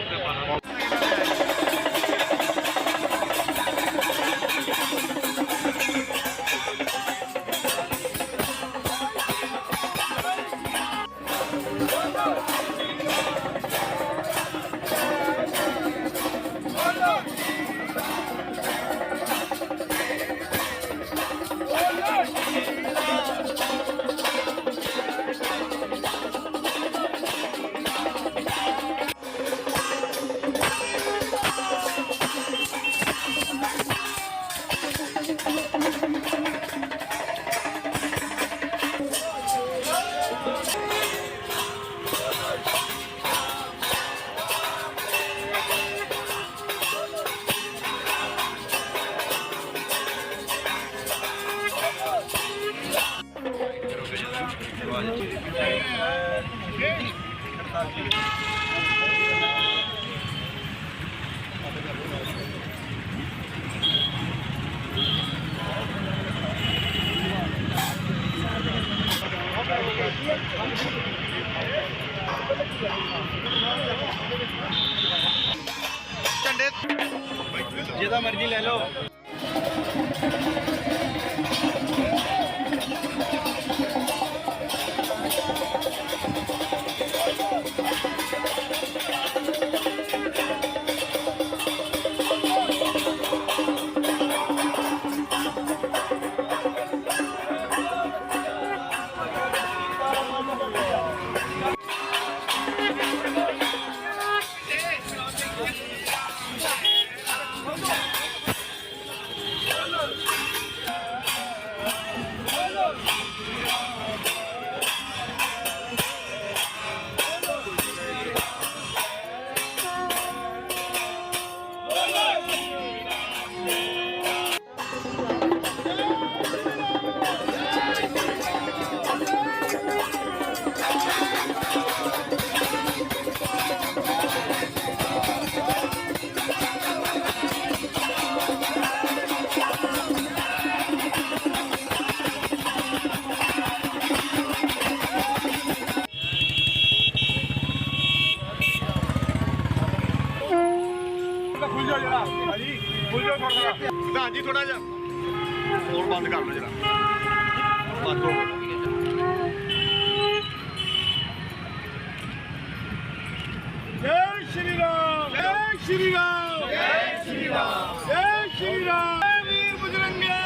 preparado. ਝੰਡੇ ਜਿਹਦਾ ਮਰਜ਼ੀ ਲੈ ਲਓ। ਪ੍ਰਧਾਨ ਜੀ ਥੋੜਾ ਜਿਹਾ। ਹੋਰ ਬੰਦ ਕਰ ਲਓ ਜਰਾ। ਬੰਦ ਹੋ ਜੈ ਸ਼੍ਰੀ ਰਾਮ ਜੈ ਸ਼੍ਰੀ ਰਾਮ। ਜੈ ਸ਼੍ਰੀ ਰਾਮ। ਜੈ ਸ਼੍ਰੀ ਰਾਮ। ਵੀਰ ਬਜਰੰਗਿਆ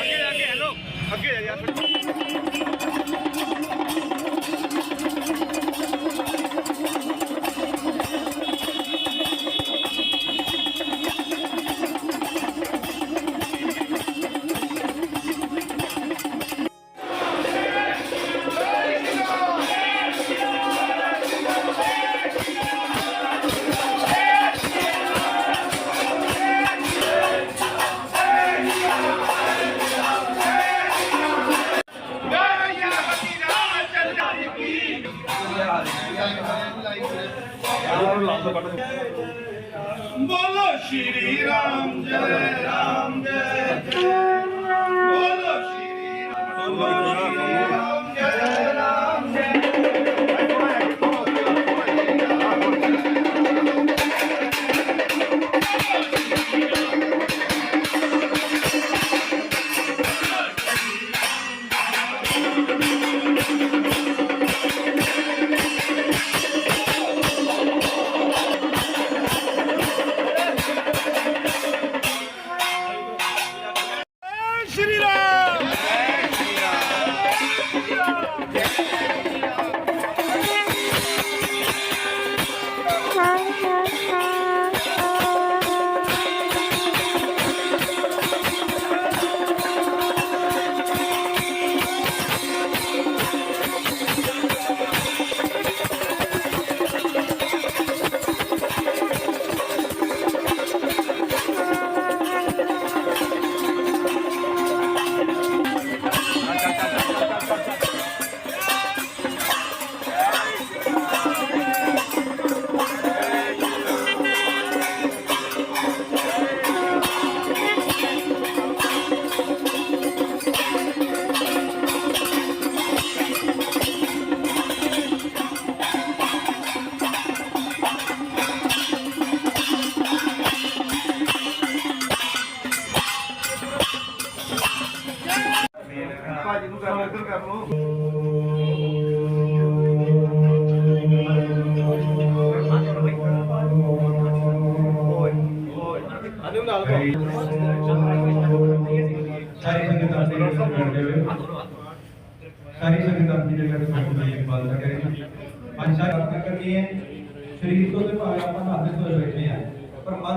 ਅੱਗੇ ਅੱਗੇ ਹੈਲੋ ਅੱਗੇ ਜਾ ਯਾਰ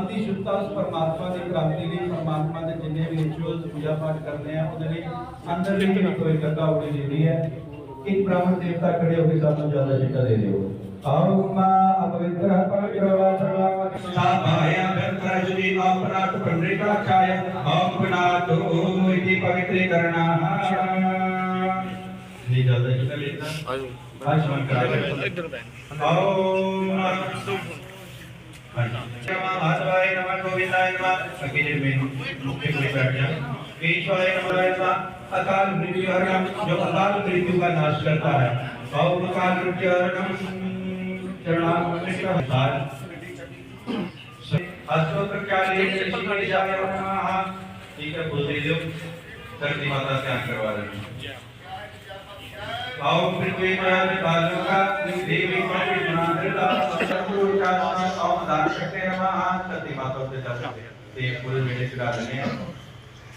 ਸ਼ਾਂਤੀ ਸ਼ੁੱਧਤਾ ਉਸ ਪਰਮਾਤਮਾ ਦੀ ਪ੍ਰਾਪਤੀ ਲਈ ਪਰਮਾਤਮਾ ਦੇ ਜਿੰਨੇ ਵੀ ਰਿਚੁਅਲਸ ਪੂਜਾ ਪਾਠ ਕਰਦੇ ਆ ਉਹਦੇ ਲਈ ਅੰਦਰ ਲਈ ਵੀ ਕੋਈ ਗੱਗਾ ਉੜੀ ਜਿਹੜੀ ਹੈ। ਇੱਕ ਬ੍ਰਾਹਮਣ ਦੇਵਤਾ ਖੜੇ ਹੋ ਕੇ ਸਾਨੂੰ ਜ਼ਿਆਦਾ ਜਿੱਤਾ ਦੇ ਦਿਓ। ਆਓ ਮਾ ਅਪਵਿੱਤਰ ਪਵਿੱਤਰ ਵਾਚਵਾ ਸਾਭਾਇਆ ਬਿਰਤਰ ਜੁਦੀ ਆਪਰਾਤ ਪੰਡਿਕਾ ਕਾਇਆ ਆਮ ਬਨਾਤੋ ਇਤੀ ਪਵਿੱਤਰ ਕਰਨਾ। ਜੀ ਜ਼ਿਆਦਾ ਜਿੱਤਾ ਲੈਣਾ ਆਜੋ। ਆਜੋ ਮੰਗਲ ਇੱਧਰ ਬੈਠ ਆਓ ਮਾ ਹਾਂਜੀ। अकेले में मुख्य कोई बैठ जाए। ईश्वराय नमः अकाल मृत्यु हरणम जो अकाल मृत्यु का नाश करता है। ओम अकाल मृत्यु हरणम चरणामृत अस्तोत्र क्या ले जाय नमः ठीक है बोल दीजिए धरती माता से आन करवा देंगे ओम पृथ्वी पर कालुका देवी नागरिका शत्रु का ओम दाक्षते नमः धरती माता से चल हैं ये पूरे मेले चला रहे हैं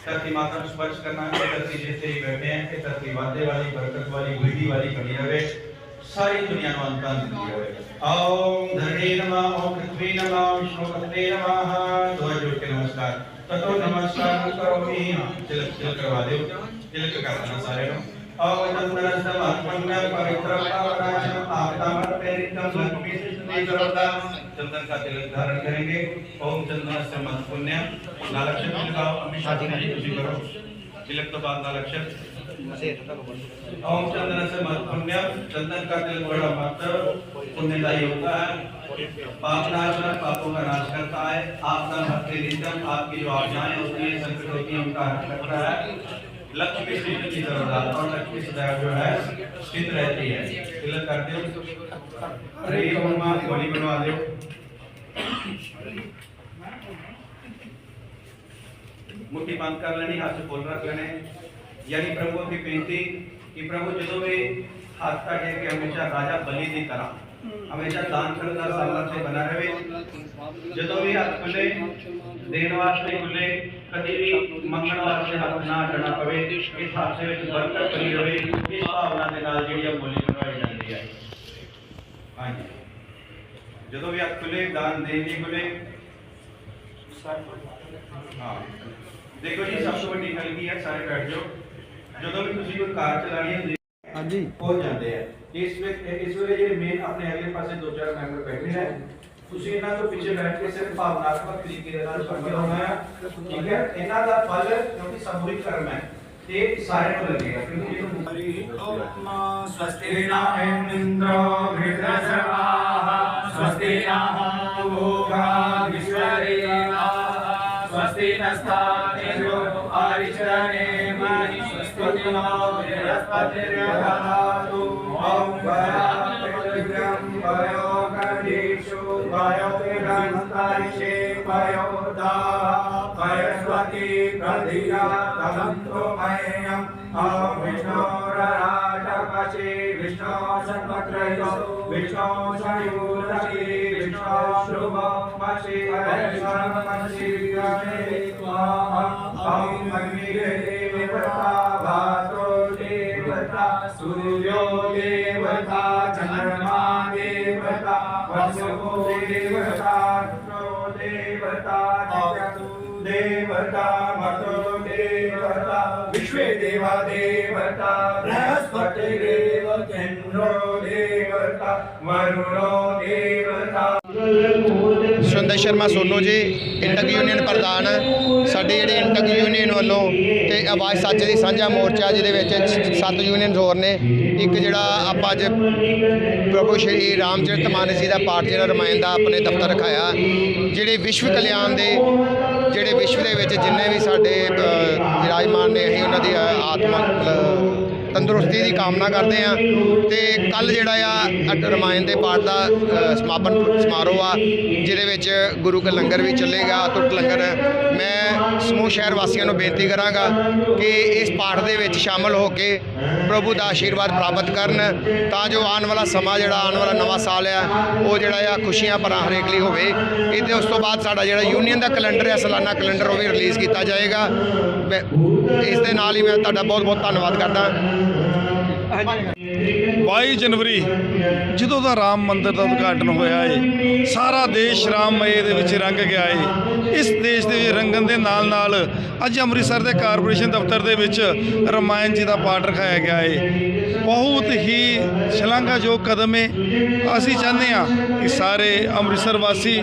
धरती माता को स्पर्श करना है, धरती जैसे ही बैठे हैं कि धरती वादे वाली, बरकत वाली बुद्धि वाली बनी रहे। सारी दुनिया में अंत ज़िंदगी रहे ओम धरणी नमः, ओम पृथ्वी नमः विष्णु पत्नी नमः। दो जोड़ के नमस्कार। ततो नमस्कार करोमि। तिलक तिलक करवा दो तिलक करना सारे लोग अवचंदनस्य महत्वज्ञ पवित्र पावनाशम आपदामर प्रेरितम लक्ष्मी सिद्धि करोता चंदन का तिलक धारण करेंगे। ओम चंदनस्य महत्वज्ञ नालक्षर लगाओ हमेशा खुशी करो। तिलक तो बाद ओम चंदन से महत्वज्ञ चंदन का तिलक बड़ा महत्व पुण्यदायी होता है। पाप नाश नाशक पापों का नाश करता है। आपका भक्ति नित्यम आपकी जो आज्ञाएँ होती है संकट होती है उनका हरण करता है। लक्ष्य की सिद्ध की जरूरत और लक्ष्य की सदैव जो है स्थित रहती है तिलक कर दो अरे कमा गोली बनवा दो मुट्ठी बंद कर लेनी हाथ खोल रख लेने यानी प्रभु की बेनती कि प्रभु जो भी हाथ का टेक के हमेशा राजा बलि की तरह ਹਮੇਸ਼ਾ ਦਾਨ ਕਰਨ ਦਾ ਸਾਮਰਥ ਬਣਾ ਰਹੇ ਜਦੋਂ ਵੀ ਹੱਥ ਖੁੱਲੇ ਦੇਣ ਵਾਸਤੇ ਖੁੱਲੇ ਕਦੀ ਵੀ ਮੰਗਣ ਵਾਸਤੇ ਹੱਥ ਨਾ ਅਡਣਾ ਪਵੇ ਇਸ ਹਾਸੇ ਵਿੱਚ ਬਰਕਤ ਬਣੀ ਰਵੇ ਇਸ ਭਾਵਨਾ ਦੇ ਨਾਲ ਜਿਹੜੀ ਆ ਬੋਲੀ ਬਣਵਾਈ ਜਾਂਦੀ ਹੈ ਹਾਂਜੀ। ਜਦੋਂ ਵੀ ਹੱਥ ਖੁੱਲੇ ਦਾਨ ਦੇਣ ਲਈ ਖੁੱਲੇ ਹਾਂ। ਦੇਖੋ ਜੀ ਸਭ ਤੋਂ ਵੱਡੀ ਗੱਲ ਕੀ ਹੈ ਸਾਰੇ ਬੈਠ ਜਾਓ। ਜਦੋਂ ਵੀ ਤੁਸੀਂ ਕੋਈ ਕਾਰ ਚਲਾਣੀ ਹੁੰਦੀ ਹਾਂਜੀ। ਪਹੁੰਚ ਜਾਂਦੇ ਆ। ਇਸ ਵਿੱਚ ਇਸ ਵੇਲੇ ਜਿਹੜੇ ਮੇਨ ਆਪਣੇ ਅਗਲੇ ਪਾਸੇ ਦੋ ਚਾਰ ਮੈਂਬਰ ਬੈਠੇ ਨੇ ਤੁਸੀਂ ਇਹਨਾਂ ਤੋਂ ਪਿੱਛੇ ਬੈਠ ਕੇ ਸਿਰਫ ਭਾਵਨਾਤਮਕ ਤਰੀਕੇ ਦੇ ਨਾਲ ਪੜ੍ਹਦੇ ਹੋਣਾ ਹੈ, ਠੀਕ ਹੈ? ਇਹਨਾਂ ਦਾ ਫਲ ਕਿਉਂਕਿ ਸਮੂਹਿਕ ਕਰਮ ਹੈ ਤੇ ਸਾਰੇ ਨੂੰ ਲੱਗੇਗਾ, ਕਿਉਂਕਿ ਇਹ ਮੁਕਰੀ ਆਤਮਾ ਸਵਸਤੀ ਨਾਮ ਇੰਦਰੋ ਵਿਦਰਾ ਸਰਵਾਹ, ਸਵਸਤੀ ਆਹ ਭੋਗਾ ਵਿਸ਼ਵਰੇਵਾ ਸਵਸਤੀ ਨਸਤਾਤੇ ਜੋ ਆਰਿਚਰਨੇ ਮਹੀ, ਸਵਸਤੀ ਨਾਮ ਵਿਰਸਪਤਿਰਯਾ वयो दाः वयस्वती प्रधिया तदन्तो मह्यम् ॐ विष्णोरराटपशे विष्णो षट्पत्रयो विष्णो संयुरति विष्णो श्रुवमशे हरिशमशे गणे स्वाहा ॐ अग्निदेवता भातो देवता सूर्यो देवता चन्द्रमा देवता वसुः देवता रुद्रो देवता नित्यतु देवता मतो देवता विश्वे देवा देवता बृहस्पतिरेव चन्द्रो देवता वरुणो देवता ਸੁੰਦਰ ਸ਼ਰਮਾ ਸੋਨੋ ਜੀ ਇੰਟਕ ਯੂਨੀਅਨ ਪ੍ਰਧਾਨ ਸਾਡੇ ਜਿਹੜੇ ਇੰਟਕ ਯੂਨੀਅਨ ਵੱਲੋਂ ਤੇ ਆਵਾਜ਼ ਸੱਚ ਦੀ ਸਾਂਝਾ ਮੋਰਚਾ ਜਿਹਦੇ ਵਿੱਚ ਸੱਤ ਯੂਨੀਅਨ ਹੋਰ ਨੇ ਇੱਕ ਜਿਹੜਾ ਆਪਾਂ ਅੱਜ ਪ੍ਰਭੂ ਸ਼੍ਰੀ ਰਾਮਚਰਿਤ ਮਾਨਸ ਜੀ ਦਾ ਪਾਠ ਜਿਹੜਾ ਰਮਾਇਣ ਦਾ ਆਪਣੇ ਦਫ਼ਤਰ ਰਖਾਇਆ ਜਿਹੜੇ ਵਿਸ਼ਵ ਕਲਿਆਣ ਦੇ ਜਿਹੜੇ ਵਿਸ਼ਵ ਦੇ ਵਿੱਚ ਜਿੰਨੇ ਵੀ ਸਾਡੇ ਵਿਰਾਜਮਾਨ ਨੇ ਅਸੀਂ ਉਹਨਾਂ ਦੀ ਆਤਮਾ ਤੰਦਰੁਸਤੀ ਦੀ ਕਾਮਨਾ ਕਰਦੇ ਆ ਤੇ ਕੱਲ ਜਿਹੜਾ ਆ ਅਟ- ਰਮਾਇਣ ਦੇ ਪਾਠ ਦਾ ਸਮਾਪਨ ਸਮਾਰੋਹ ਆ, ਜਿਹਦੇ ਵਿੱਚ ਗੁਰੂ ਕਾ ਲੰਗਰ ਵੀ ਚੱਲੇਗਾ ਟੁੱਟ ਲੰਗਰ ਮੈਂ ਸਮੂਹ ਸ਼ਹਿਰ ਵਾਸੀਆਂ ਨੂੰ ਬੇਨਤੀ ਕਰਾਂਗਾ ਕਿ ਇਸ ਪਾਠ ਦੇ ਵਿੱਚ ਸ਼ਾਮਲ ਹੋ ਕੇ ਪ੍ਰਭੂ ਦਾ ਆਸ਼ੀਰਵਾਦ ਪ੍ਰਾਪਤ ਕਰਨ, ਤਾਂ ਜੋ ਆਉਣ ਵਾਲਾ ਸਮਾਂ ਜਿਹੜਾ, ਆਉਣ ਵਾਲਾ ਨਵਾਂ ਸਾਲ ਆ, ਉਹ ਜਿਹੜਾ ਆ ਖੁਸ਼ੀਆਂ ਭਰਾ ਹਰੇਕ ਲਈ ਹੋਵੇ। ਇਹਦੇ ਉਸ ਤੋਂ ਬਾਅਦ ਸਾਡਾ ਜਿਹੜਾ ਯੂਨੀਅਨ ਦਾ ਕੈਲੰਡਰ ਹੈ ਸਾਲਾਨਾ ਕੈਲੰਡਰ, ਉਹ ਵੀ ਰਿਲੀਜ਼ ਕੀਤਾ ਜਾਏਗਾ। ਮੈਂ- ਇਸ ਦੇ ਨਾਲ ਹੀ ਮੈਂ ਤੁਹਾਡਾ ਬਹੁਤ ਬਹੁਤ ਧੰਨਵਾਦ ਕਰਦਾ। 22 ਜਨਵਰੀ, ਜਦੋਂ ਦਾ ਰਾਮ ਮੰਦਿਰ ਦਾ ਉਦਘਾਟਨ ਹੋਇਆ ਏ, ਸਾਰਾ ਦੇਸ਼ ਰਾਮਮਏ ਦੇ ਵਿੱਚ ਰੰਗ ਗਿਆ ਏ। ਇਸ ਦੇਸ਼ ਦੇ ਵਿੱਚ ਰੰਗਣ ਦੇ ਨਾਲ ਨਾਲ ਅੱਜ ਅੰਮ੍ਰਿਤਸਰ ਦੇ ਕਾਰਪੋਰੇਸ਼ਨ ਦਫ਼ਤਰ ਦੇ ਵਿੱਚ ਰਮਾਇਣ ਜੀ ਦਾ ਪਾਠ ਰਖਾਇਆ ਗਿਆ ਏ। ਬਹੁਤ ਹੀ ਸ਼ਲਾਘਾਯੋਗ ਕਦਮ ਏ। ਅਸੀਂ ਚਾਹੁੰਦੇ ਹਾਂ ਕਿ ਸਾਰੇ ਅੰਮ੍ਰਿਤਸਰ ਵਾਸੀ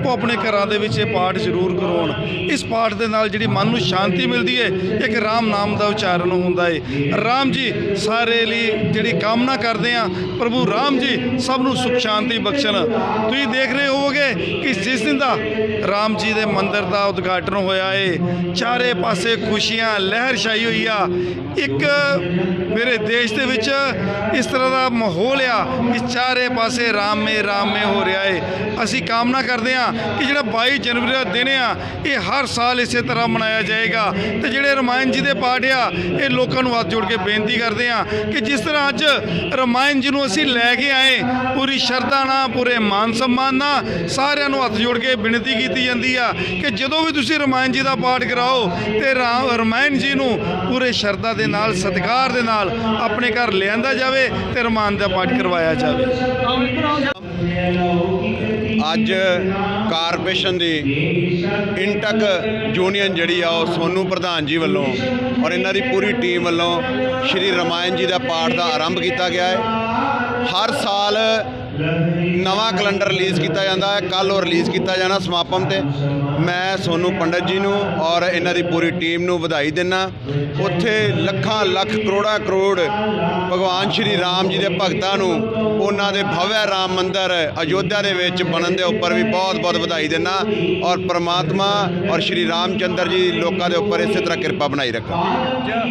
ਆਪੋ ਆਪਣੇ ਘਰਾਂ ਦੇ ਵਿੱਚ ਇਹ ਪਾਠ ਜ਼ਰੂਰ ਕਰਵਾਉਣ। ਇਸ ਪਾਠ ਦੇ ਨਾਲ ਜਿਹੜੀ ਮਨ ਨੂੰ ਸ਼ਾਂਤੀ ਮਿਲਦੀ ਹੈ ਇੱਕ ਰਾਮ ਨਾਮ ਦਾ ਉਚਾਰਨ ਹੁੰਦਾ ਏ। ਰਾਮ ਜੀ, ਸਾਰੇ ਲਈ ਜਿਹੜੀ ਕਾਮਨਾ ਕਰਦੇ ਆ, ਪ੍ਰਭੂ ਰਾਮ ਜੀ, ਸਭ ਨੂੰ ਸੁਖ ਸ਼ਾਂਤੀ ਬਖਸ਼ਣ। ਤੁਸੀਂ ਦੇਖ ਰਹੇ ਹੋਵੋਗੇ ਕਿ ਜਿਸ ਦਿਨ ਦਾ ਰਾਮ ਜੀ ਦੇ ਮੰਦਿਰ ਦਾ ਉਦਘਾਟਨ ਹੋਇਆ ਏ, ਚਾਰੇ ਪਾਸੇ ਖੁਸ਼ੀਆਂ, ਲਹਿਰ ਛਾਈ ਹੋਈ ਆ। ਇੱਕ ਮੇਰੇ ਦੇਸ਼ ਦੇ ਵਿੱਚ ਇਸ ਤਰ੍ਹਾਂ ਦਾ ਮਾਹੌਲ ਆ ਕਿ ਚਾਰੇ ਪਾਸੇ ਰਾਮ ਮੇ ਰਾਮ ਮੇ ਹੋ ਰਿਹਾ ਏ। ਅਸੀਂ ਕਾਮਨਾ ਕਰਦੇ ਆ ਕਿ ਜਿਹੜਾ 22 ਜਨਵਰੀ ਦਾ ਦਿਨ ਆ, ਇਹ ਹਰ ਸਾਲ ਇਸੇ ਤਰ੍ਹਾਂ ਮਨਾਇਆ ਜਾਏਗਾ। ਤੇ ਜਿਹੜੇ ਰਮਾਇਣ ਜੀ ਦੇ ਪਾਠ ਆ, ਇਹ ਲੋਕਾਂ ਨੂੰ ਹੱਥ ਜੋੜ ਕੇ ਬੇਨਤੀ ਕਰਦੇ ਆ ਕਿ ਜਿਸ ਤਰ੍ਹਾਂ ਅੱਜ ਰਮਾਇਣ ਜੀ ਨੂੰ ਅਸੀਂ ਲੈ ਕੇ ਆਏ, ਪੂਰੀ ਸ਼ਰਧਾ ਨਾਲ, ਪੂਰੇ ਮਾਨ ਸਨਮਾਨ ਨਾਲ, ਸਾਰਿਆਂ ਨੂੰ ਹੱਥ ਜੋੜ ਕੇ ਬੇਨਤੀ ਕੀਤੀ ਜਾਂਦੀ ਆ ਕਿ ਜਦੋਂ ਵੀ ਤੁਸੀਂ ਰਮਾਇਣ ਜੀ ਦਾ ਪਾਠ ਕਰਾਓ, ਤੇ ਰਾ- ਰਮਾਇਣ ਜੀ ਨੂੰ ਪੂਰੇ ਸ਼ਰਧਾ ਦੇ ਨਾਲ, ਸਤਿਕਾਰ ਦੇ ਨਾਲ ਆਪਣੇ ਘਰ ਲਿਆਂਦਾ ਜਾਵੇ ਤੇ ਰਮਾਇਣ ਦਾ ਪਾਠ ਕਰਵਾਇਆ ਜਾਵੇ। ਅੱਜ ਕਾਰਪੋਰੇਸ਼ਨ ਦੀ ਇੰਟਕ ਯੂਨੀਅਨ ਜਿਹੜੀ ਆ ਉਹ ਸੋਨੂ ਪ੍ਰਧਾਨ ਜੀ ਵੱਲੋਂ ਔਰ ਇਹਨਾਂ ਦੀ ਪੂਰੀ ਟੀਮ ਵੱਲੋਂ ਸ਼੍ਰੀ ਰਮਾਇਣ ਜੀ ਦਾ ਪਾਠ ਦਾ ਆਰੰਭ ਕੀਤਾ ਗਿਆ ਹੈ। ਹਰ ਸਾਲ ਨਵਾਂ ਕੈਲੰਡਰ ਰਿਲੀਜ਼ ਕੀਤਾ ਜਾਂਦਾ ਹੈ। ਕੱਲ ਉਹ ਰਿਲੀਜ਼ ਕੀਤਾ ਜਾਣਾ ਸਮਾਪਮ ਤੇ। ਮੈਂ ਸੋਨੂ ਪੰਡਤ ਜੀ ਨੂੰ ਔਰ ਇਹਨਾਂ ਦੀ ਪੂਰੀ ਟੀਮ ਨੂੰ ਵਧਾਈ ਦਿੰਦਾ ਉੱਥੇ ਲੱਖਾਂ, ਲੱਖ, ਕਰੋੜਾਂ, ਕਰੋੜ ਭਗਵਾਨ ਸ਼੍ਰੀ ਰਾਮ ਜੀ ਦੇ ਭਗਤਾਂ ਨੂੰ ਉਹਨਾਂ ਦੇ ਭਵਯ ਰਾਮ ਮੰਦਿਰ ਅਯੋਧਿਆ ਦੇ ਵਿੱਚ ਬਣਨ ਦੇ ਉੱਪਰ ਵੀ ਬਹੁਤ ਬਹੁਤ ਵਧਾਈ ਦਿੰਦਾ ਔਰ ਪ੍ਰਮਾਤਮਾ ਔਰ ਸ਼੍ਰੀ ਰਾਮ ਚੰਦਰ ਜੀ ਲੋਕਾਂ ਦੇ ਉੱਪਰ ਇਸੇ ਤਰ੍ਹਾਂ ਕਿਰਪਾ ਬਣਾਈ ਰੱਖਣ